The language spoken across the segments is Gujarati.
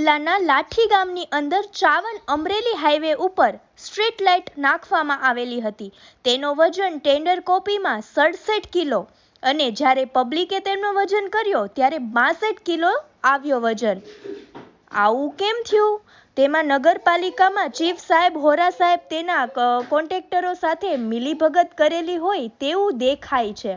જિલ્લાના લાઠી ગામની અંદર ચાવન અમરેલી હાઈવે ઉપર સ્ટ્રીટ લાઇટ નાખવામાં આવેલી હતી. તેનો વજન ટેન્ડર કોપીમાં સડસઠ કિલો અને જ્યારે પબ્લિકે તેનો વજન કર્યો ત્યારે બાસઠ કિલો આવ્યો વજન. આવું કેમ થયું? તેમાં નગરપાલિકામાં ચીફ સાહેબ, હોરા સાહેબ તેના કોન્ટ્રાક્ટરો સાથે મિલીભગત કરેલી હોય તેવું દેખાય છે.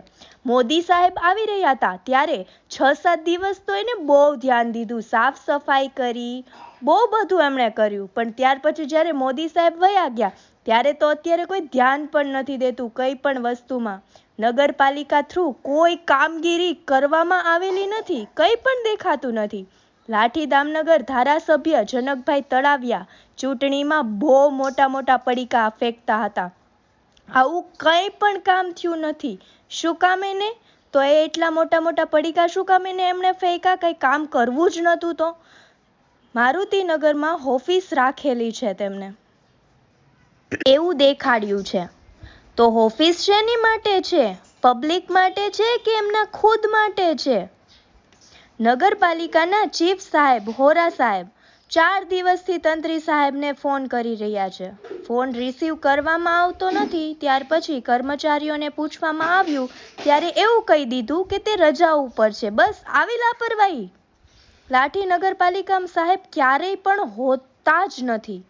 મોદી સાહેબ આવી રહ્યા હતા ત્યારે છ સાત દિવસ તો એને બહુ ધ્યાન દીધું, સાફ સફાઈ કરી, બહુ બધું એમણે કર્યું. પણ ત્યાર પછી જ્યારે મોદી સાહેબ વયા ગયા, ત્યારે તો અત્યારે કોઈ ધ્યાન પણ નથી દેતું કંઈ પણ વસ્તુમાં. નગરપાલિકા થ્રુ કોઈ કામગીરી કરવામાં આવેલી નથી, કંઈ પણ દેખાતું નથી. લાઠી દામનગર ધારાસભ્ય જનકભાઈ તળાવિયા ચૂંટણીમાં બહુ મોટા મોટા પડીકા ફેંકતા હતા. આવું કંઈ પણ કામ થયું નથી. શું કામ એને? તો એ એટલા મોટા મોટા પડીકા શું કામ એને એમણે ફેંકા કંઈ કામ કરવું જ નહોતું તો. મારુતિનગરમાં ઓફિસ રાખેલી છે તેમને. એવું દેખાડ્યું છે. તો ઓફિસ શેની માટે છે? પબ્લિક માટે છે કે એમના ખુદ માટે છે? નગરપાલિકાના ચીફ સાહેબ હોરા સાહેબ ચાર દિવસથી તંત્રી સાહેબને ફોન કરી રહ્યા છે. ફોન રિસીવ કરવામાં આવતો નથી, ત્યાર પછી કર્મચારીઓને પૂછવામાં આવ્યું, ત્યારે એવું કહી દીધું કે તે રજા ઉપર છે. બસ, આવી લાપરવાહી. લાઠી નગરપાલિકા સાહેબ ક્યારેય પણ હોતા જ નથી.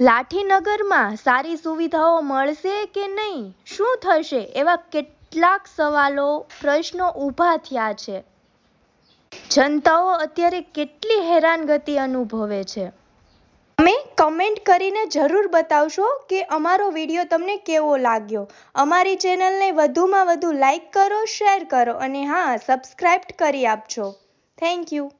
લાઠીનગરમાં સારી સુવિધાઓ મળશે કે નહીં? શું થશે? એવા કેટલાક સવાલો પ્રશ્નો ઊભા થયા છે. જનતાઓ અત્યારે કેટલી હેરાનગતિ અનુભવે છે? તમે કમેન્ટ કરીને જરૂર બતાવશો કે અમારો વીડિયો તમને કેવો લાગ્યો. અમારી ચેનલને વધુમાં વધુ લાઈક કરો શેર કરો અને હા સબસ્ક્રાઈબ કરી આપજો. Thank you